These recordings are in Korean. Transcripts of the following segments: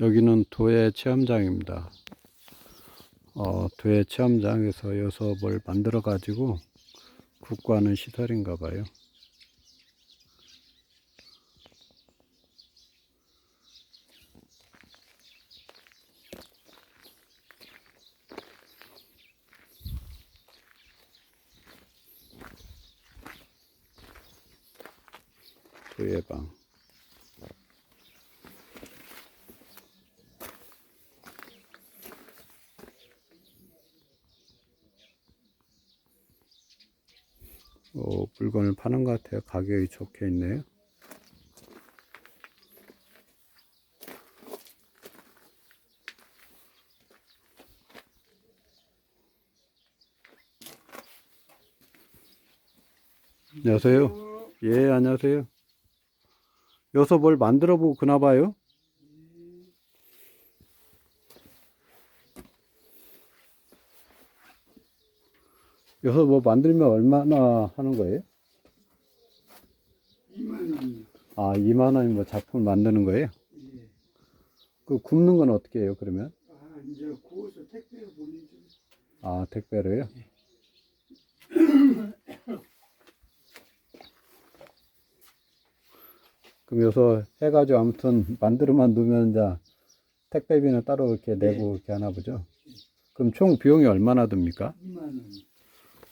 여기는 도예 체험장입니다. 어, 도예 체험장에서 여섯을 만들어 가지고 국과하는 시설인가 봐요. 도예방. 어, 물건을 파는 것 같아요. 가격이 적혀 있네요. 안녕하세요. 예, 안녕하세요. 여기서 뭘 만들어 보고 그나 봐요? 여기서 뭐 만들면 얼마나 하는 거예요? 2만 원. 아, 2만 원이면 뭐 작품을 만드는 거예요? 예. 그 굽는 건 어떻게 해요, 그러면? 아, 이제 구워서 택배로 보내줘. 아, 택배로요? 그럼 여기서 해가지고 아무튼 만들어만 놓으면 이제 택배비는 따로 이렇게 내고 이렇게 하나 보죠? 그럼 총 비용이 얼마나 듭니까? 2만 원.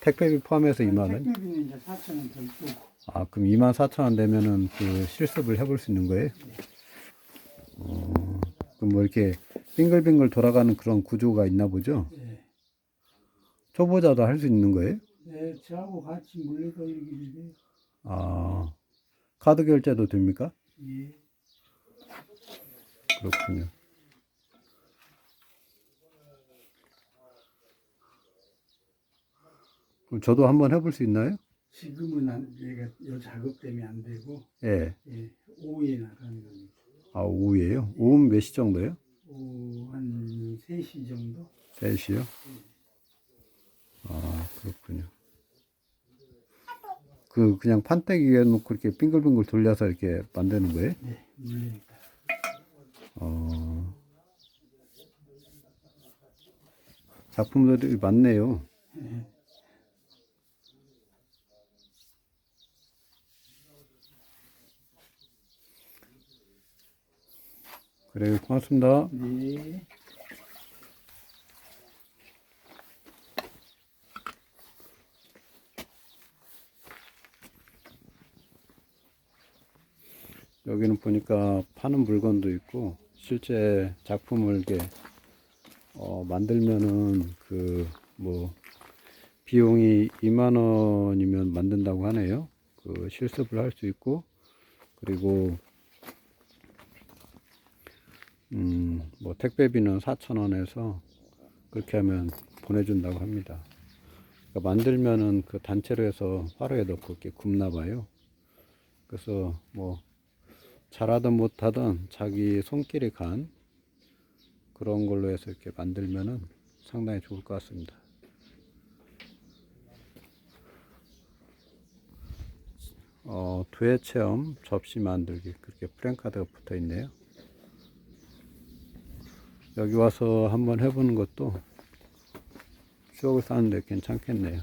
택배비 포함해서 2만 원? 택배비는 이제 4천 원더 주고. 아, 그럼 2만 4천 원 되면은 그 실습을 해볼 수 있는 거예요? 어, 그럼 뭐 이렇게 빙글빙글 돌아가는 그런 구조가 있나 보죠? 예. 초보자도 할 수 있는 거예요? 네, 저하고 같이 물려 돌리기를 해요. 아, 카드 결제도 됩니까? 예. 그렇군요. 그럼 저도 한번 해볼 수 있나요? 지금은 안, 얘가 요 작업 때문에 안 되고, 예. 예, 오후에 나가는 겁니다. 아, 오후에요? 오후 몇 시 정도요? 오후 한 3시 정도? 3시요? 아, 그렇군요. 그, 그냥 판때기 위에 놓고 이렇게 빙글빙글 돌려서 이렇게 만드는 거예요? 네, 물리니까. 어, 작품들이 많네요. 예. 그래요. 고맙습니다. 네. 여기는 보니까 파는 물건도 있고 실제 작품을 이렇게 어, 만들면은 그 뭐 비용이 2만 원이면 만든다고 하네요. 그 실습을 할 수 있고 그리고 음 뭐 택배비는 4천 원에서 그렇게 하면 보내준다고 합니다. 그러니까 만들면은 그 단체로 해서 화로에 넣고 이렇게 굽나 봐요. 그래서 뭐 잘하든 못하든 자기 손길이 간 그런 걸로 해서 이렇게 만들면은 상당히 좋을 것 같습니다. 어, 두회 체험 접시 만들기 그렇게 프랭카드가 붙어 있네요. 여기 와서 한번 해보는 것도 추억을 쌓는데 괜찮겠네요.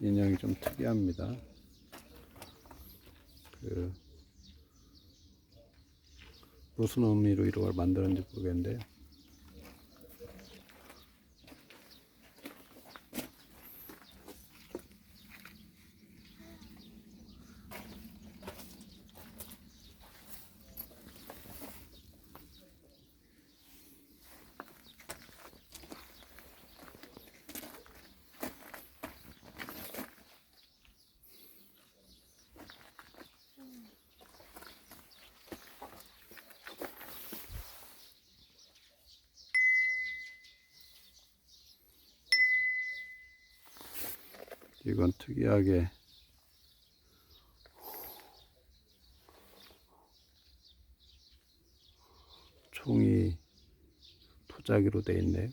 인형이 좀 특이합니다. 그 무슨 의미로 이런 걸 만들었는지 모르겠는데요. 이건 특이하게. 총이 도자기로 되어 있네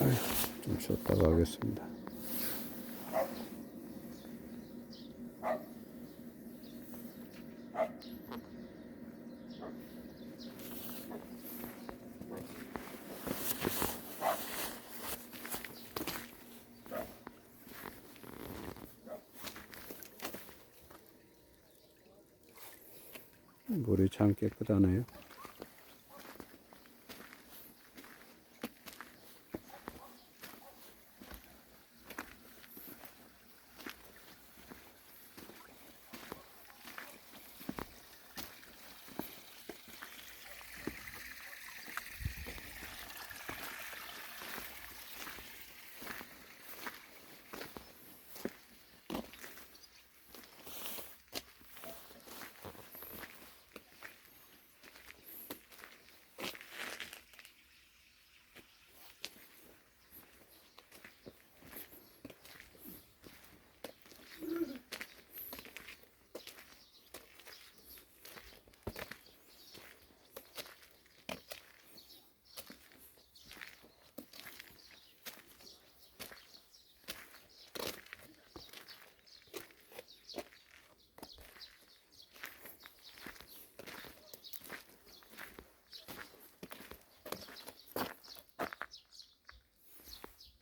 아이고, 좀 쉬었다가 하겠습니다. 물이 참 깨끗하네요.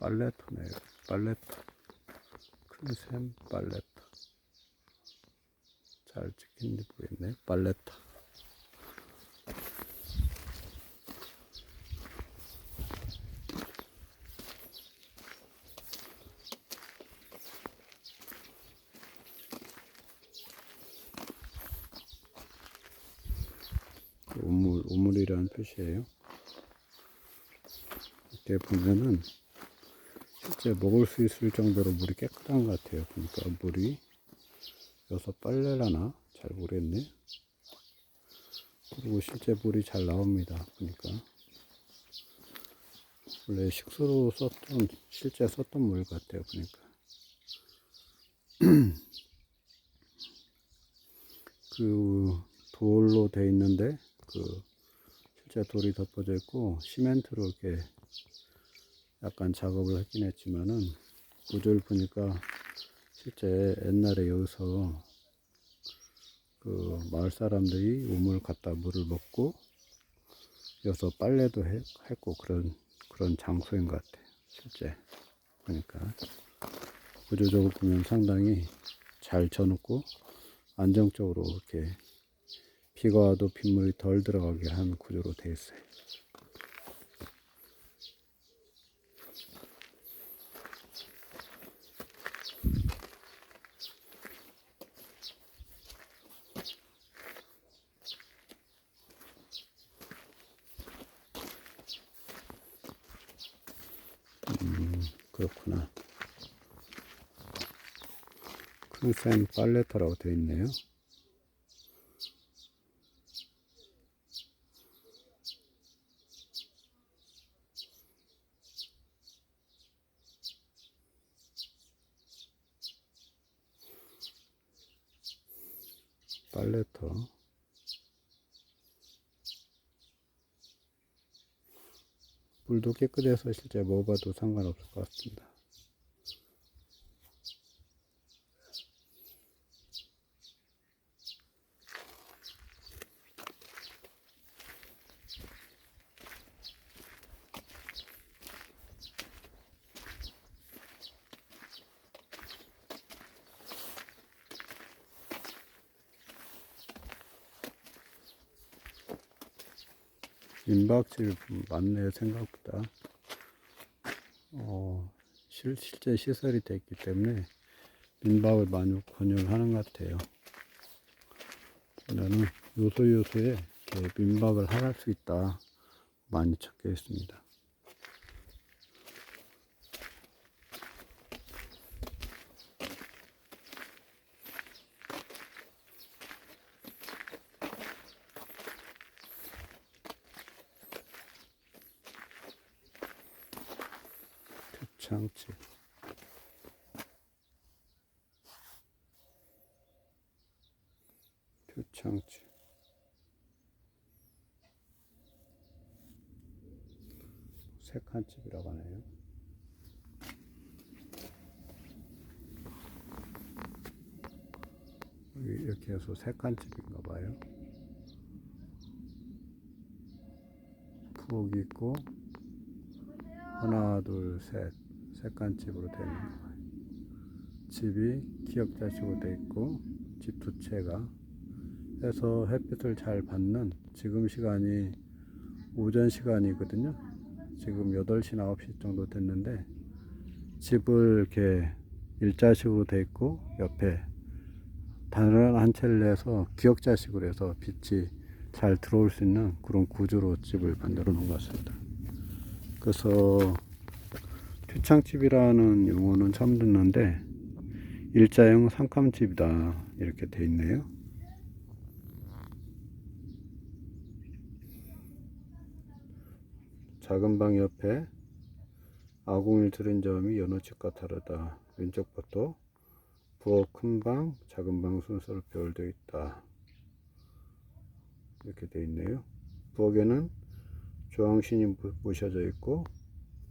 빨래터네요. 빨래터. 큰샘 빨래터. 잘 찍힌지 모르겠네. 빨래터. 우물, 우물이라는 표시예요. 이렇게 보면은 실제 먹을 수 있을 정도로 물이 깨끗한 것 같아요. 그러니까 물이 여기서 빨래라나 잘 모르겠네. 그리고 실제 물이 잘 나옵니다. 그러니까 원래 식수로 썼던 실제 썼던 물 같아요. 그러니까 그 돌로 돼 있는데 그 실제 돌이 덮어져 있고 시멘트로 이렇게 약간 작업을 하긴 했지만은 구조를 보니까 실제 옛날에 여기서 그 마을 사람들이 우물 갖다 물을 먹고 여기서 빨래도 해- 했고 그런 그런 장소인 것 같아요. 실제 보니까 구조적으로 보면 상당히 잘 쳐놓고 안정적으로 이렇게 비가 와도 빗물이 덜 들어가게 한 구조로 되어 있어요. 그렇구나. 큰샘 빨래터라고 되어 있네요. 빨래터. 물도 깨끗해서 실제 먹어봐도 상관없을 것 같습니다. 민박질 많네요 생각 보다. 어, 실, 실제 시설이 됐기 때문에 민박을 많이 권유를 하는 것 같아요. 보면은 요소 요소에 이렇게 민박을 할 수 있다. 많이 적혀 있습니다 창치. 표창치. 색한집이라고 하네요. 이렇게 해서 색한집인가 봐요. 부엌이 있고 하나 둘셋. 세칸집으로 되어 있는 거예요. 집이 기역자식으로 되어 있고 집 두 채가 해서 햇빛을 잘 받는 지금 시간이 오전 시간이거든요. 지금 8시, 9시 정도 됐는데 집을 이렇게 일자식으로 돼 있고 옆에 다른 한 채를 내서 기역자식으로 해서 빛이 잘 들어올 수 있는 그런 구조로 집을 만들어 놓은 것 같습니다. 그래서 퇴창집이라는 용어는 처음 듣는데 일자형 삼칸집이다 이렇게 돼 있네요. 작은 방 옆에 아궁이를 들인 점이 여느 집과 다르다. 왼쪽부터 부엌 큰 방, 작은 방 순서로 배열되어 있다. 이렇게 되어 있네요. 부엌에는 조항신이 모- 모셔져 있고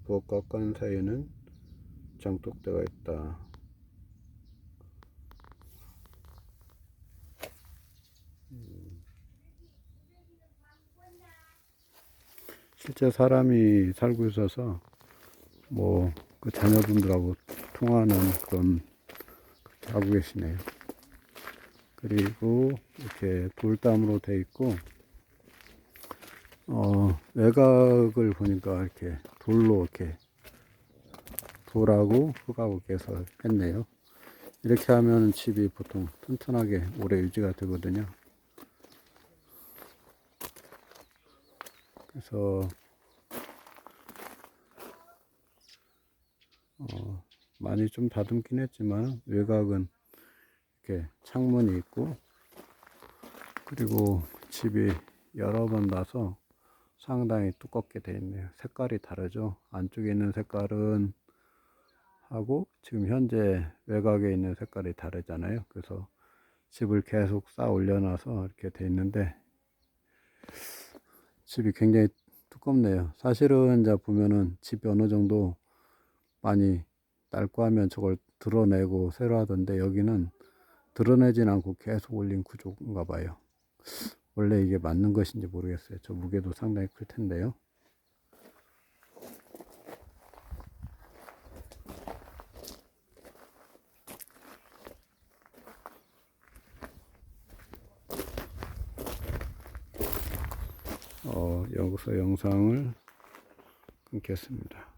부엌과 간 사이에는 장독대가 있다. 실제 사람이 살고 있어서 뭐 그 자녀분들하고 통화하는 그런 그렇게 하고 계시네요. 그리고 이렇게 돌담으로 돼 있고 어 외곽을 보니까 이렇게 돌로 이렇게 돌하고 흙하고 해서 했네요. 이렇게 하면 집이 보통 튼튼하게 오래 유지가 되거든요. 그래서 어, 많이 좀 다듬긴 했지만 외곽은 이렇게 창문이 있고 그리고 집이 여러 번 나서 상당히 두껍게 되어 있네요. 색깔이 다르죠. 안쪽에 있는 색깔은 하고 지금 현재 외곽에 있는 색깔이 다르잖아요. 그래서 집을 계속 쌓아 올려놔서 이렇게 돼 있는데 집이 굉장히 두껍네요. 사실은 이제 보면은 집이 어느 정도 많이 낡고 하면 저걸 드러내고 새로 하던데 여기는 드러내진 않고 계속 올린 구조인가 봐요. 원래 이게 맞는 것인지 모르겠어요. 저 무게도 상당히 클 텐데요. 어, 여기서 영상을 끊겠습니다.